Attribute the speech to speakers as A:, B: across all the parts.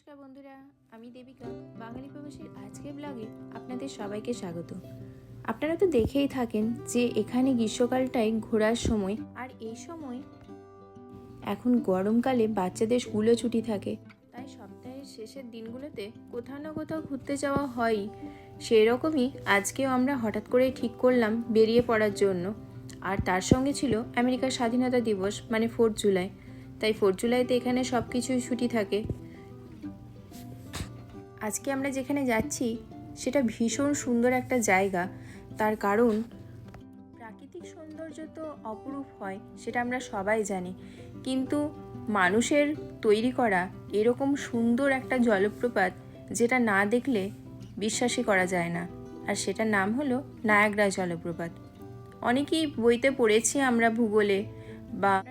A: নমস্কার বন্ধুরা, আমি দেবিকা, বাঙালি প্রবাসীর আজকের ব্লগে আপনাদের সবাইকে স্বাগত। আপনারা তো দেখেই থাকেন যে এখানে গ্রীষ্মকালটাই ঘোরার সময় আর এই সময় এখন গরমকালে বাচ্চাদের স্কুলও ছুটি থাকে। তাই সপ্তাহের শেষের দিনগুলোতে কোথাও না কোথাও ঘুরতে যাওয়া হয়ই। সেই রকমই আজকেও আমরা হঠাৎ করে ঠিক করলাম বেরিয়ে পড়ার জন্য। আর তার সঙ্গে ছিল আমেরিকার স্বাধীনতা দিবস মানে ফোর্থ জুলাই তাই ফোর্থ জুলাইতে এখানে সব কিছুই ছুটি থাকে। আজকে আমরা যেখানে যাচ্ছি, সেটা ভীষণ সুন্দর একটা জায়গা। তার কারণ, প্রাকৃতিক সৌন্দর্য তো অপরূপ হয়, সেটা আমরা সবাই জানি। কিন্তু মানুষের তৈরি করা এরকম সুন্দর একটা জলপ্রপাত, যেটা না দেখলে বিশ্বাসই করা যায় না। আর সেটার নাম হলো নায়াগ্রা জলপ্রপাত। অনেকেই বইতে পড়েছি আমরা ভূগোলে বা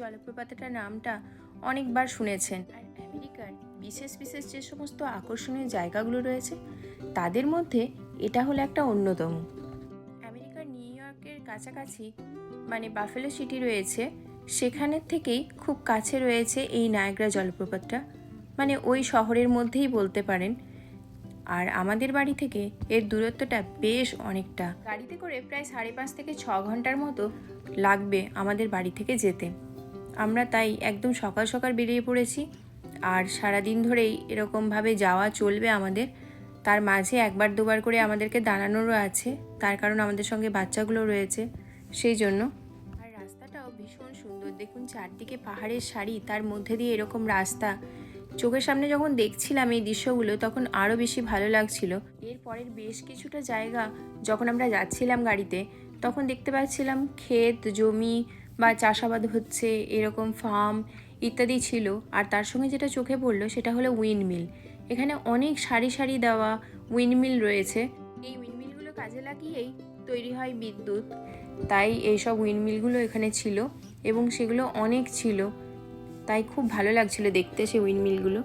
A: জলপ্রপাতটার নামটা অনেকবার শুনেছেন। আর আমেরিকার বিশেষ বিশেষ যে সমস্ত আকর্ষণীয় জায়গাগুলো রয়েছে, তাদের মধ্যে এটা হলো একটা অন্যতম। আমেরিকার নিউ ইয়র্কের কাছাকাছি মানে বাফেলো সিটি রয়েছে সেখানের থেকেই খুব কাছে রয়েছে এই নায়গ্রা জলপ্রপাতটা। মানে ওই শহরের মধ্যেই বলতে পারেন। আর আমাদের বাড়ি থেকে এর দূরত্বটা বেশ অনেকটা। গাড়িতে করে প্রায় সাড়ে পাঁচ থেকে ছ ঘণ্টার মতো লাগবে আমাদের বাড়ি থেকে যেতে। আমরা তাই একদম সকাল সকাল বেরিয়ে পড়েছি। আর সারাদিন ধরেই এরকমভাবে যাওয়া চলবে আমাদের। তার মাঝে একবার দুবার করে আমাদেরকে দাঁড়ানোরও আছে। তার কারণ আমাদের সঙ্গে বাচ্চাগুলো রয়েছে। সেই জন্য। আর রাস্তাটাও ভীষণ সুন্দর। দেখুন, চারদিকে পাহাড়ের সারি, তার মধ্যে দিয়ে এরকম রাস্তা। চোখের সামনে যখন দেখছিলাম এই দৃশ্যগুলো, তখন আরও বেশি ভালো লাগছিল। এর পরের বেশ কিছুটা জায়গা যখন আমরা যাচ্ছিলাম গাড়িতে, তখন দেখতে পাচ্ছিলাম ক্ষেত, জমি বা চাষাবাদ হচ্ছে, এরকম ফার্ম ইত্যাদি ছিল। আর তার সঙ্গে যেটা চোখে পড়ল সেটা হলো উইন্ডমিল এখানে অনেক সারি সারি দেওয়া উইন্ডমিল রয়েছে। এই উইন্ডমিলগুলো কাজে লাগিয়েই তৈরি হয় বিদ্যুৎ। তাই এইসব উইন্ডমিলগুলো এখানে ছিল এবং সেগুলো অনেক ছিল। তাই খুব ভালো লাগছিল দেখতে সেই উইন্ডমিলগুলো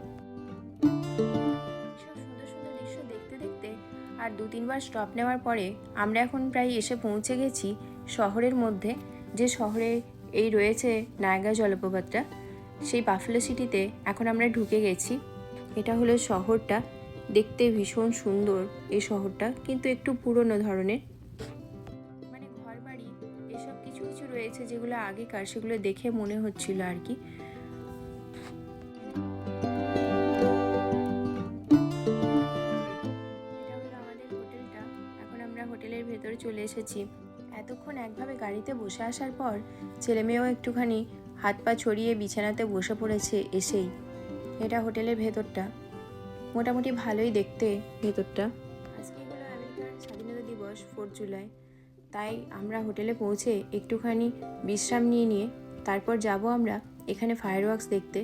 A: সুন্দর সুন্দর দৃশ্য দেখতে দেখতে আর দু তিনবার স্টপ নেওয়ার পরে আমরা এখন প্রায় এসে পৌঁছে গেছি শহরের মধ্যে। যে শহরে এই রয়েছে নায়গা জলপ্রপাতটা, সেই বাফলো সিটিতে এখন আমরা ঢুকে গেছি। এটা হলো শহরটা। দেখতে ভীষণ সুন্দর এই শহরটা, কিন্তু একটু পুরনো ধরনের। মানে ঘর বাড়ি এসব কিছু কিছু রয়েছে যেগুলো আগেকার, সেগুলো দেখে মনে হচ্ছিল আর কি। হোটেলের ভেতরে চলে এসেছি। এতক্ষণ একভাবে গাড়িতে বসে আসার পর ছেলে মেয়েও একটুখানি হাত পা ছড়িয়ে বিছানাতে বসে পড়েছে এসেই। এটা হোটেলের ভেতরটা। মোটামুটি ভালোই দেখতে ভেতরটা। আজকে হলো আমেরিকার স্বাধীনতা দিবস, ফোর্থ জুলাই। তাই আমরা হোটেলে পৌঁছে একটুখানি বিশ্রাম নিয়ে নিয়ে তারপর যাব আমরা এখানে ফায়ারওয়ার্কস দেখতে।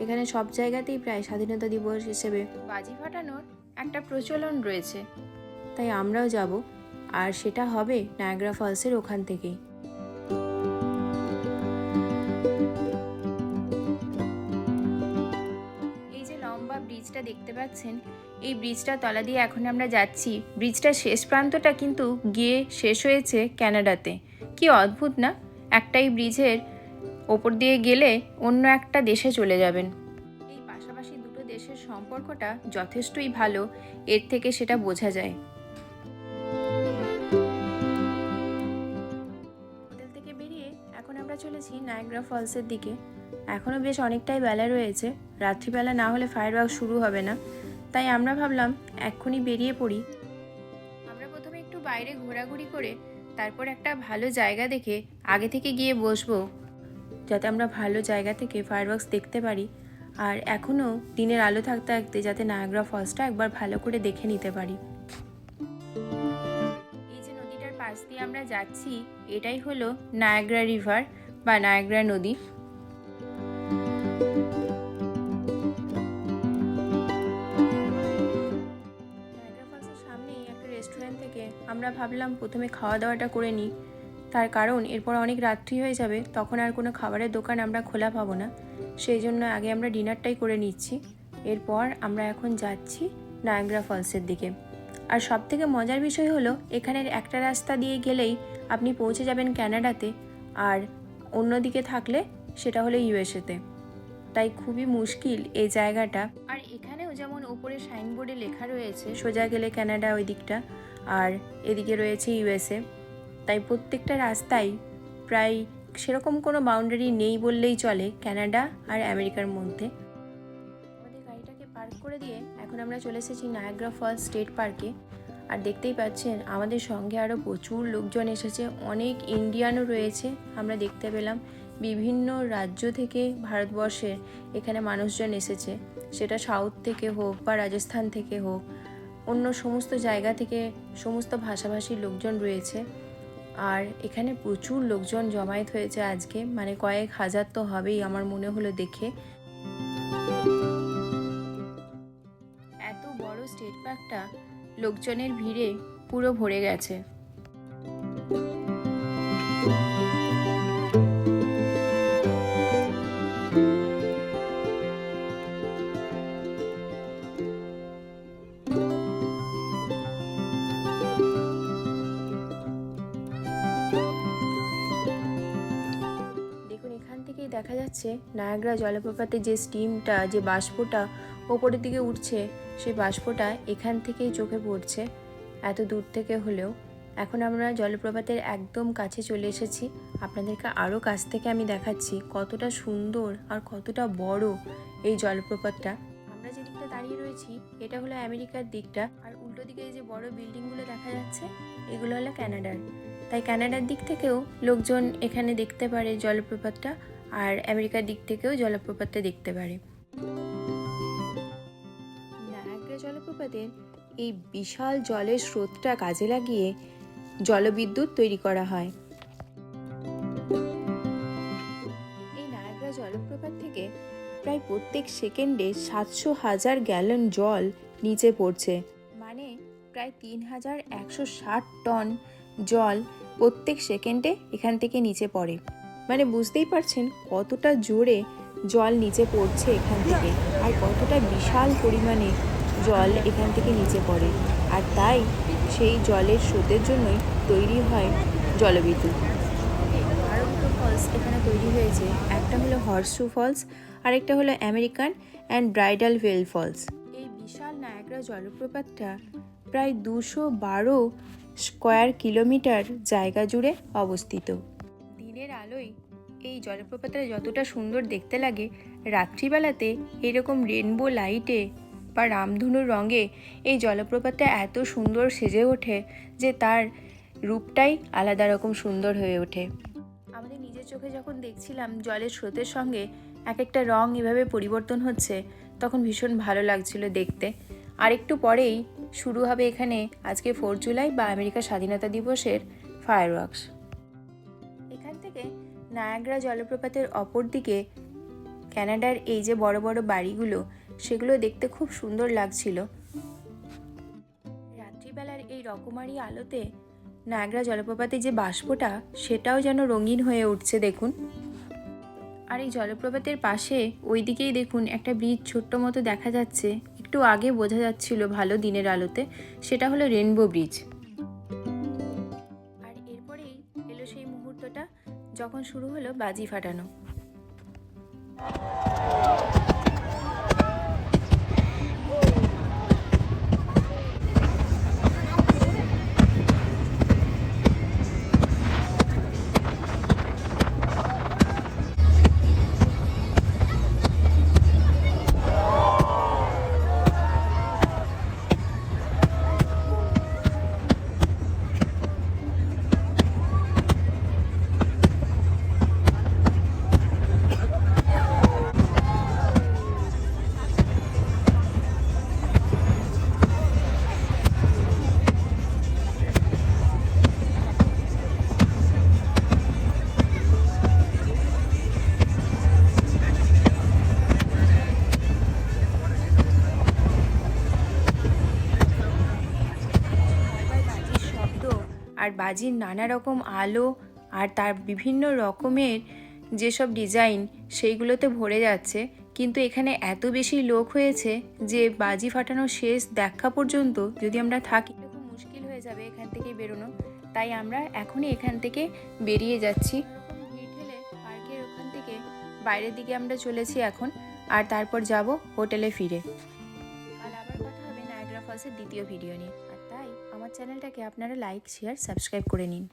A: এখানে সব জায়গাতেই প্রায় স্বাধীনতা দিবস হিসেবে বাজি ফাটানোর একটা প্রচলন রয়েছে। তাই আমরাও যাব। আর সেটা হবে নায়াগ্রা ফলসের ওখান থেকেই। এই যে লম্বা ব্রিজটা দেখতে পাচ্ছেন, এই ব্রিজটা তলা দিয়ে এখন আমরা যাচ্ছি। ব্রিজটার শেষ প্রান্তটা কিন্তু গিয়ে শেষ হয়েছে ক্যানাডাতে কি অদ্ভুত না? একটাই ব্রিজের ওপর দিয়ে গেলে অন্য একটা দেশে চলে যাবেন। এই পাশাপাশি দুটো দেশের সম্পর্কটা যথেষ্টই ভালো, এর থেকে সেটা বোঝা যায়। চলেছি নায়গ্রা ফলসের দিকে। এখনও বেশ অনেকটাই বেলা রয়েছে। রাত্রিবেলা না হলে ফায়ার ওয়ার্ক শুরু হবে না। তাই আমরা ভাবলাম এক্ষুনি বেরিয়ে পড়ি। আমরা প্রথমে একটু বাইরে ঘোরাঘুরি করে তারপর একটা ভালো জায়গা দেখে আগে থেকে গিয়ে বসবো, যাতে আমরা ভালো জায়গা থেকে ফায়ারওয়ার্কস দেখতে পারি। আর এখনও দিনের আলো থাকতে থাকতে যাতে নায়াগ্রা ফলসটা একবার ভালো করে দেখে নিতে পারি। এই যে নদীটার পাশ দিয়ে আমরা যাচ্ছি, এটাই হলো নায়াগ্রা রিভার। বা নায়াগ্রা নদী। আমরা ভাবলাম প্রথমে খাওয়া দাওয়াটা করে নিই। তার কারণ, এরপর অনেক রাত্রি হয়ে যাবে, তখন আর কোনো খাবারের দোকান আমরা খোলা পাবো না। সেই জন্য আগে আমরা ডিনারটাই করে নিচ্ছি। এরপর আমরা এখন যাচ্ছি নায়াগ্রা ফলসের দিকে। আর সব থেকে মজার বিষয় হলো, এখানের একটা রাস্তা দিয়ে গেলেই আপনি পৌঁছে যাবেন ক্যানাডাতে। আর অন্যদিকে থাকলে সেটা হলো ইউএসএতে। তাই খুবই মুশকিল এই জায়গাটা। আর এখানেও যেমন ওপরে সাইনবোর্ডে লেখা রয়েছে সোজা গেলে কানাডা ওই দিকটা আর এদিকে রয়েছে ইউএসএ। তাই প্রত্যেকটা রাস্তায় প্রায় সেরকম কোনো বাউন্ডারি নেই বললেই চলে কানাডা আর আমেরিকার মধ্যে। আমাদের গাড়িটাকে পার্ক করে দিয়ে এখন আমরা চলে এসেছি নায়াগ্রা ফলস স্টেট পার্কে আর দেখতেই পাচ্ছেন, আমাদের সঙ্গে আরও প্রচুর লোকজন এসেছে। অনেক ইন্ডিয়ানও রয়েছে, আমরা দেখতে পেলাম। বিভিন্ন রাজ্য থেকে ভারতবর্ষের এখানে মানুষজন এসেছে। সেটা সাউথ থেকে হোক বা রাজস্থান থেকে হোক, অন্য সমস্ত জায়গা থেকে সমস্ত ভাষাভাষীর লোকজন রয়েছে। আর এখানে প্রচুর লোকজন জমায়েত হয়েছে আজকে মানে কয়েক হাজার তো হবেই আমার মনে হলো দেখে। এত বড় স্টেট পার্কটা লোকজনের ভিড়ে পুরো ভরে গেছে। দেখা যাচ্ছে নায়াগ্রা জলপ্রপাতের যে স্টিমটা, যে বাষ্পটা ওপরের দিকে উঠছে সেই বাষ্পটা এখান থেকেই চোখে পড়ছে। এত দূর থেকে হলেও এখন আমরা জলপ্রপাতের একদম কাছে চলে এসেছি। আপনাদেরকে আরও কাছ থেকে আমি দেখাচ্ছি কতটা সুন্দর আর কতটা বড় এই জলপ্রপাতটা। আমরা যে দিকটা দাঁড়িয়ে রয়েছি, এটা হলো আমেরিকার দিকটা। আর উল্টো দিকে যে বড় বিল্ডিংগুলো দেখা যাচ্ছে, এগুলো হলো কানাডার তাই কানাডার দিক থেকেও লোকজন এখানে দেখতে পারে জলপ্রপাতটা, আর আমেরিকার দিক থেকেও জলপ্রপাতটা দেখতে পারে। জলপ্রপাতের এই বিশাল জলের স্রোতটা কাজে লাগিয়ে জলবিদ্যুৎ তৈরি করা হয়। এই নায়াগ্রা জলপ্রপাত থেকে প্রায় প্রত্যেক সেকেন্ডে সাতশো হাজার গ্যালন জল নিচে পড়ছে। মানে প্রায় তিন হাজার একশো ষাট টন জল প্রত্যেক সেকেন্ডে এখান থেকে নিচে পড়ে। মানে বুঝতেই পারছেন কতটা জোরে জল নিচে পড়ছে এখান থেকে আর কতটা বিশাল পরিমাণে জল এখান থেকে নিচে পড়ে। আর তাই সেই জলের স্রোতের জন্যই তৈরি হয় জলবিদ্যুৎ। আরও দুটো ফলস এখানে তৈরি হয়েছে। একটা হলো হর্সু ফলস আর একটা হলো American and bridal veil falls. এই বিশাল নায়াগ্রা জলপ্রপাতটা প্রায় দুশো বারো স্কোয়ার কিলোমিটার জায়গা জুড়ে অবস্থিত। দিনের আলোয় এই জলপ্রপাতটা যতটা সুন্দর দেখতে লাগে, রাত্রিবেলাতে এরকম রেনবো লাইটে বা রামধনুর রঙে এই জলপ্রপাতটা এত সুন্দর সেজে ওঠে যে তার রূপটাই আলাদা রকম সুন্দর হয়ে ওঠে। আমাদের নিজের চোখে যখন দেখছিলাম জলের স্রোতের সঙ্গে এক একটা রং এভাবে পরিবর্তন হচ্ছে, তখন ভীষণ ভালো লাগছিল দেখতে। আর একটু পরেই শুরু হবে এখানে আজকে ফোর জুলাই বা আমেরিকা স্বাধীনতা দিবসের ফায়ার ফায়ারওয়ার্কস এখান থেকে নায়াগ্রা জলপ্রপাতের অপর দিকে, ক্যানাডার এই যে বড় বড় বাড়িগুলো সেগুলো দেখতে খুব সুন্দর লাগছিল। রাত্রিবেলার এই রকমারি আলোতে নায়াগ্রা জলপ্রপাতের যে বাষ্পটা, সেটাও যেন রঙিন হয়ে উঠছে, দেখুন। আর এই জলপ্রপাতের পাশে ওই দিকেই দেখুন একটা ব্রিজ ছোট্ট মতো দেখা যাচ্ছে। একটু আগে বোঝা যাচ্ছিল ভালো দিনের আলোতে, সেটা হলো রেনবো ব্রিজ। আর এরপরেই এলো সেই মুহূর্তটা যখন শুরু হলো বাজি ফাটানো। আর বাজির নানা রকম আলো আর তার বিভিন্ন রকমের যেসব ডিজাইন সেইগুলোতে ভরে যাচ্ছে। কিন্তু এখানে এত বেশি লোক হয়েছে যে বাজি ফাটানো শেষ দেখা পর্যন্ত যদি আমরা থাকি খুব মুশকিল হয়ে যাবে এখান থেকে বেরোনো। তাই আমরা এখনই এখান থেকে বেরিয়ে যাচ্ছি। ঠেলে পার্কের ওখান থেকে বাইরের দিকে আমরা চলেছি এখন আর তারপর যাব হোটেলে ফিরে। কাল আবার কথা হবে নায়াগ্রা ফলসের দ্বিতীয় ভিডিও নিয়ে। আর আমার চ্যানেলটাকে আপনারা লাইক শেয়ার সাবস্ক্রাইব করে নিন।